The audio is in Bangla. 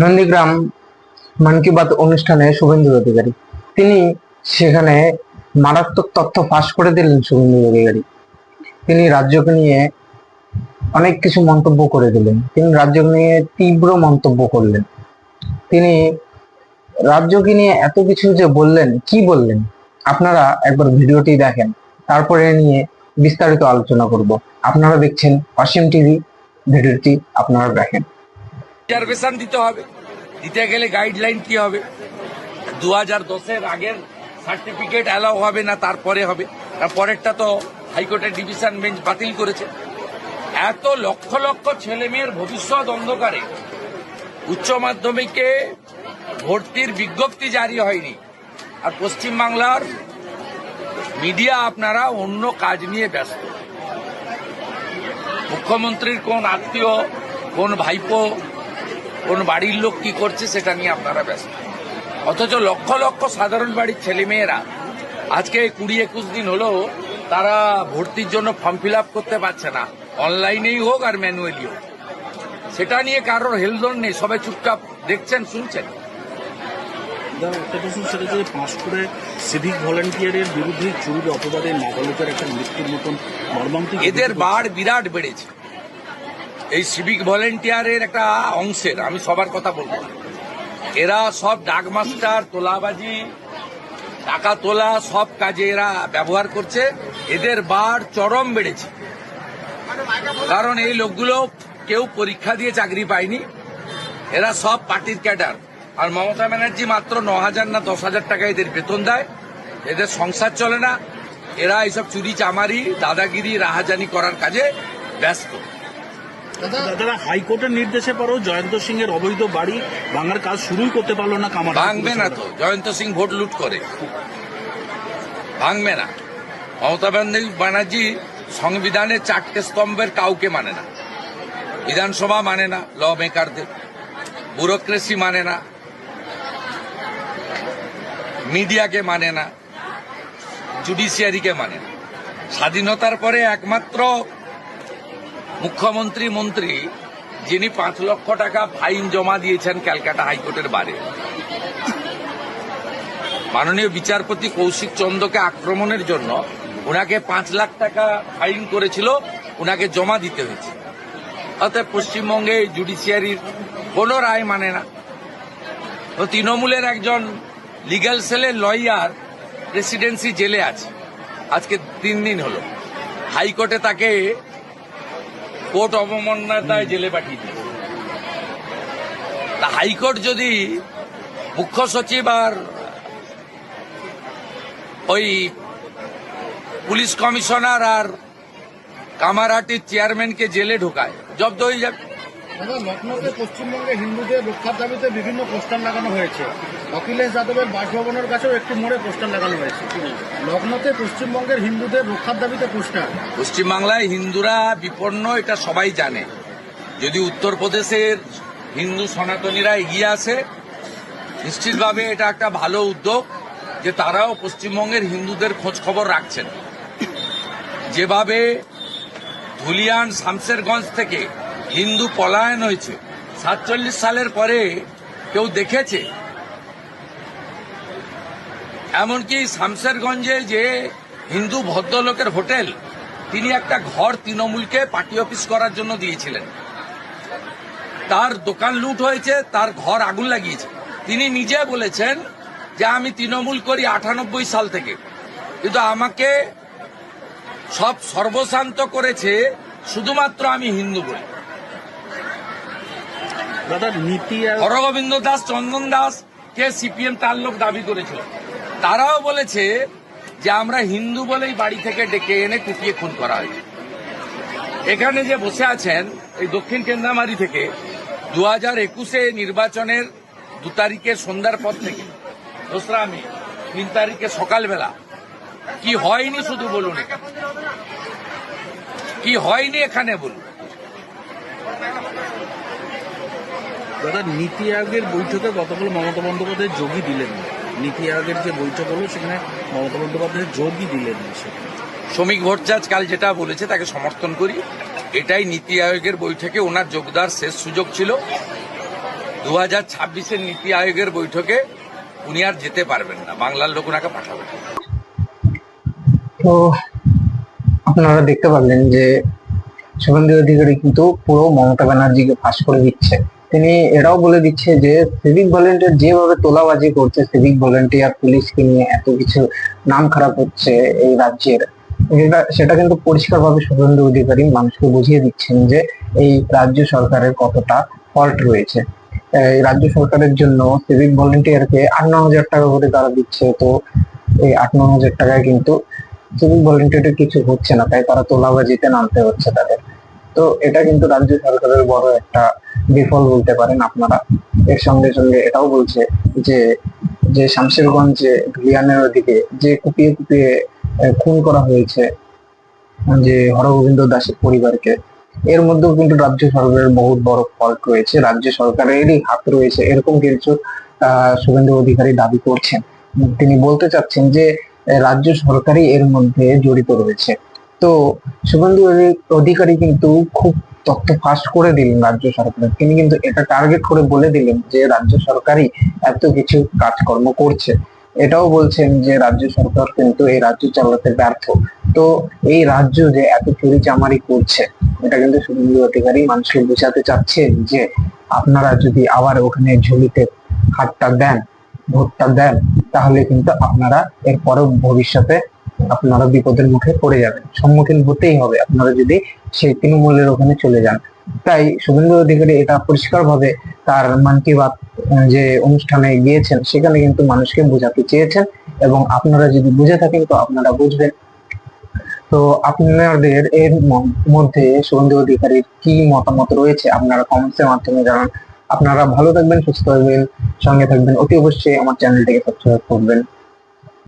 নন্দীগ্রাম মন কি বাত অনুষ্ঠানে শুভেন্দু অধিকারী। তিনি সেখানে মারাত্মক তথ্য ফাঁস করে দিলেন শুভেন্দু অধিকারী। তিনি রাজ্যকে নিয়ে অনেক কিছু মন্তব্য করে দিলেন। তিনি রাজ্যকে নিয়ে তীব্র মন্তব্য করলেন। তিনি রাজ্যকে নিয়ে এত কিছু যে বললেন, কি বললেন? আপনারা একবার ভিডিওটি দেখেন, তারপরে নিয়ে বিস্তারিত আলোচনা করব। আপনারা দেখছেন অসীম টিভি, ভিডিওটি আপনারা দেখেন। রিজার্ভেশন দিতে হবে। দিতে গেলে গাইডলাইন কি হবে? দু হাজার দশের আগের সার্টিফিকেট অ্যালাউ হবে না, তারপরে হবে। তার পরেরটা তো হাইকোর্টের ডিভিশন বেঞ্চ বাতিল করেছে। এত লক্ষ লক্ষ ছেলে মেয়ের ভবিষ্যৎ অন্ধকারে উচ্চ মাধ্যমিকে ভর্তির বিজ্ঞপ্তি জারি হয়নি। আর পশ্চিমবাংলার মিডিয়া আপনারা অন্য কাজ নিয়ে ব্যস্ত। মুখ্যমন্ত্রীর কোন আত্মীয়, কোন ভাইপো কোন বাড়ির লোক কি করছে সেটা নিয়ে আপনারা ব্যস্ত। অথচ লক্ষ লক্ষ সাধারণ বাড়ির ছেলেমেয়েরা আজকে কুড়ি একুশ দিন হলো তারা ভর্তির জন্য ফর্ম ফিল করতে পারছে না। অনলাইনেই হোক আর ম্যানুয়ালি হোক। সেটা নিয়ে কারোর হেলদোল নেই সবাই চুপচাপ দেখছেন শুনছেন। সেটা যে পাঁশকুড়ে সিভিক ভলেন্টিয়ারের বিরুদ্ধে চুরির অপবাদে নাবালিকার একটা মৃত্যুর মতন মর্মান্তিক এদের বাড় বিরাট বেড়েছে। এই সিভিক ভলেন্টিয়ারের একটা অংশের, আমি সবার কথা বলব। এরা সব ডাকমাস্টার তোলাবাজি, টাকা তোলা, সব কাজে এরা ব্যবহার করছে। এদের বাড় চরম বেড়েছে। কারণ এই লোকগুলো কেউ পরীক্ষা দিয়ে চাকরি পায়নি। এরা সব পার্টির ক্যাডার। আর মমতা ব্যানার্জি মাত্র ন হাজার না দশ হাজার টাকা এদের বেতন দেয়। এদের সংসার চলে না। এরা এইসব চুরি চামারি, দাদাগিরি, রাহাজানি করার কাজে ব্যস্ত। দাদা হাইকোর্টের নির্দেশে পরেও জয়ন্ত সিং এর অবৈধ বাড়ি ভাঙার কাজ শুরুই করতে পারল না কামার ভাঙবে না তো। জয়ন্ত সিং ভোট লুট করে। ভাঙবে না। মমতা ব্যানার্জি সংবিধানের চারটে স্তম্ভের কাউকে মানে না। বিধানসভা মানে না, ল মেকারদের। ব্যুরোক্রেসি মানে না। মিডিয়াকে মানে না। জুডিশিয়ারিকে মানে না। স্বাধীনতার পরে একমাত্র মুখ্যমন্ত্রী মন্ত্রী যিনি পাঁচ লক্ষ টাকা ফাইন জমা দিয়েছেন ক্যালকাটা হাইকোর্টের বারে। মাননীয় বিচারপতি কৌশিক চন্দ্রকে আক্রমণের জন্য ওনাকে পাঁচ লাখ টাকা ফাইন করেছিল, ওনাকে জমা দিতে হয়েছে। অর্থাৎ পশ্চিমবঙ্গে জুডিশিয়ারির কোনো রায় মানে না। তো তৃণমূলের একজন লিগ্যাল সেলের লয়ার প্রেসিডেন্সি জেলে আছে। আজকে তিন দিন হলো। হাইকোর্টে তাকে কোর্ট অবমাননায় জেলে পাঠিয়ে দিয়েছে। হাইকোর্ট যদি মুখ্য সচিব আর ওই পুলিশ কমিশনার আর কামারহাটির চেয়ারম্যানকে জেলে ঢোকায়, জব্দ হয়ে যাবে। লখনৌতে পশ্চিমবঙ্গে হিন্দুদের রক্ষার দাবিতে বিভিন্ন পোস্টার লাগানো হয়েছে। অখিলেশ যাদবের বাসভবনের কাছেও একটি মোড়ে পোস্টার লাগানো হয়েছে। লগ্নতে পশ্চিমবঙ্গের হিন্দুদের রক্ষার দাবিতে পোস্টার। পশ্চিমবাংলায় হিন্দুরা বিপন্ন, এটা সবাই জানে। যদি উত্তরপ্রদেশের হিন্দু সনাতনীরা এগিয়ে আসে, নিশ্চিতভাবে এটা একটা ভালো উদ্যোগ যে তারাও পশ্চিমবঙ্গের হিন্দুদের খোঁজ খবর রাখছেন। যেভাবে ধুলিয়ান শামসেরগঞ্জ থেকে হিন্দু পলায়ন হয়েছে, সাতচল্লিশ সালের পরে কেউ দেখেছে এমনকি শামসেরগঞ্জে যে হিন্দু ভদ্রলোকের হোটেল তিনি একটা ঘর তৃণমূলকে পার্টি অফিস করার জন্য দিয়েছিলেন। তার দোকান লুট হয়েছে তার ঘর আগুন লাগিয়েছে। তিনি নিজে বলেছেন যে আমি তৃণমূল করি আটানব্বই সাল থেকে। কিন্তু আমাকে সব সর্বশান্ত করেছে শুধুমাত্র আমি হিন্দু বলি। দাদা নীতি হরগোবিন্দ দাস চন্দন দাস কে সিপিএম তার লোক দাবি করেছিল? তারাও বলেছে যে আমরা হিন্দু বলেই বাড়ি থেকে ডেকে এনে কুপিয়ে খুন করা হয়েছে এখানে যে বসে আছেন, এই দক্ষিণ কেন্দ্রামারি থেকে দু হাজার একুশে নির্বাচনের দু তারিখের সন্ধ্যার পর থেকে, দোসরা মে, তিন তারিখে সকালবেলা, কি হয়নি শুধু বলুন। কি হয়নি এখানে বলুন দাদা, নীতি আয়োগের বৈঠকে গতকাল মমতা বন্দ্যোপাধ্যায় যোগী দিলেন না। নীতি আয়োগের যে বৈঠক হলো সেখানে মমতা বন্দ্যোপাধ্যায় যোগই দিলেন না শ্রমিক ভট্টাচার্য কাল যেটা বলেছে তাকে সমর্থন করি। এটাই নীতি আয়োগের বৈঠকে ওনার যোগদার শেষ সুযোগ ছিল। দু হাজার ছাব্বিশের নীতি আয়োগের বৈঠকে উনি আর যেতে পারবেন না। বাংলার লোক ওনাকে পাঠাবে। না। তো আপনারা দেখতে পারলেন যে শুভেন্দু অধিকারী কিন্তু পুরো মমতা ব্যানার্জিকে ফাঁস করে দিচ্ছে। তিনি এটাও বলে দিচ্ছে যে সিভিক ভলেন্টিয়ার যেভাবে তোলাবাজি করছে সিভিক ভলেন্টিয়ার পুলিশকে নিয়ে এত কিছু নাম খারাপ হচ্ছে এই রাজ্যের সেটা কিন্তু পরিষ্কারভাবে শুভেন্দু অধিকারী মানুষকে বুঝিয়ে দিচ্ছেন যে এই রাজ্য সরকারের কতটা ফল্ট রয়েছে। এই রাজ্য সরকারের জন্য সিভিক ভলেন্টিয়ারকে আট ন হাজার টাকা করে তারা দিচ্ছে, তো এই আট ন হাজার টাকায় কিন্তু সিভিক ভলেন্টিয়ারের কিছু হচ্ছে না, তাই তারা তোলাবাজিতে নামতে হচ্ছে তাদের। তো এটা কিন্তু রাজ্য সরকারের বড় একটা বিফল বলতে পারেন আপনারা। এর সঙ্গে সঙ্গে এটাও বলছে যে যে শামশেরগঞ্জে ধুলিয়ানের ওদিকে যে কুপিয়ে কুপিয়ে খুন করা হয়েছে, যে হরগোবিন্দ দাসের পরিবারকে, এর মধ্যেও কিন্তু রাজ্য সরকারের বহুত বড় ফল্ট রয়েছে। রাজ্য সরকারেরই হাত রয়েছে। এরকম কিছু শুভেন্দু অধিকারী দাবি করছেন। তিনি বলতে চাচ্ছেন যে রাজ্য সরকারই এর মধ্যে জড়িত রয়েছে। তো শুভেন্দু অধিকারী কিন্তু খুব তথ্য ফাঁস করে দিলেন রাজ্য সরকারের তিনি কিন্তু এটা টার্গেট করে বলে দিলেন যে রাজ্য সরকারই এত কিছু কাজকর্ম করছে। এটাও বলছেন যে রাজ্য সরকার কিন্তু এই রাজ্য চালাতে ব্যর্থ। তো এই রাজ্য যে এত চুরি চামারি করছে, এটা কিন্তু শুভেন্দু অধিকারী মানুষকে বোঝাতে চাচ্ছেন যে আপনারা যদি আবার ওখানে ঝুলিতে হাতটা দেন, ভোটটা দেন, তাহলে কিন্তু আপনারা এর পরেও ভবিষ্যতে আপনারা বিপদের মুখে পড়ে যাবেন। সম্মুখীন হতেই হবে। আপনারা যদি সেই তৃণমূলের ওখানে চলে যান। তাই শুভেন্দু অধিকারী এটা পরিষ্কার ভাবে তার মান কি বাত যে অনুষ্ঠানে গিয়েছেন, সেখানে কিন্তু মানুষকে বোঝাতে চেয়েছেন এবং আপনারা যদি বুঝে থাকেন, তো আপনারা বুঝবেন। তো আপনাদের এর মধ্যে শুভেন্দু অধিকারীর কি মতামত রয়েছে, আপনারা কমেন্টসের মাধ্যমে জানান। আপনারা ভালো থাকবেন, সুস্থ থাকবেন, সঙ্গে থাকবেন। অতি অবশ্যই আমার চ্যানেলটিকে সাবস্ক্রাইব করবেন।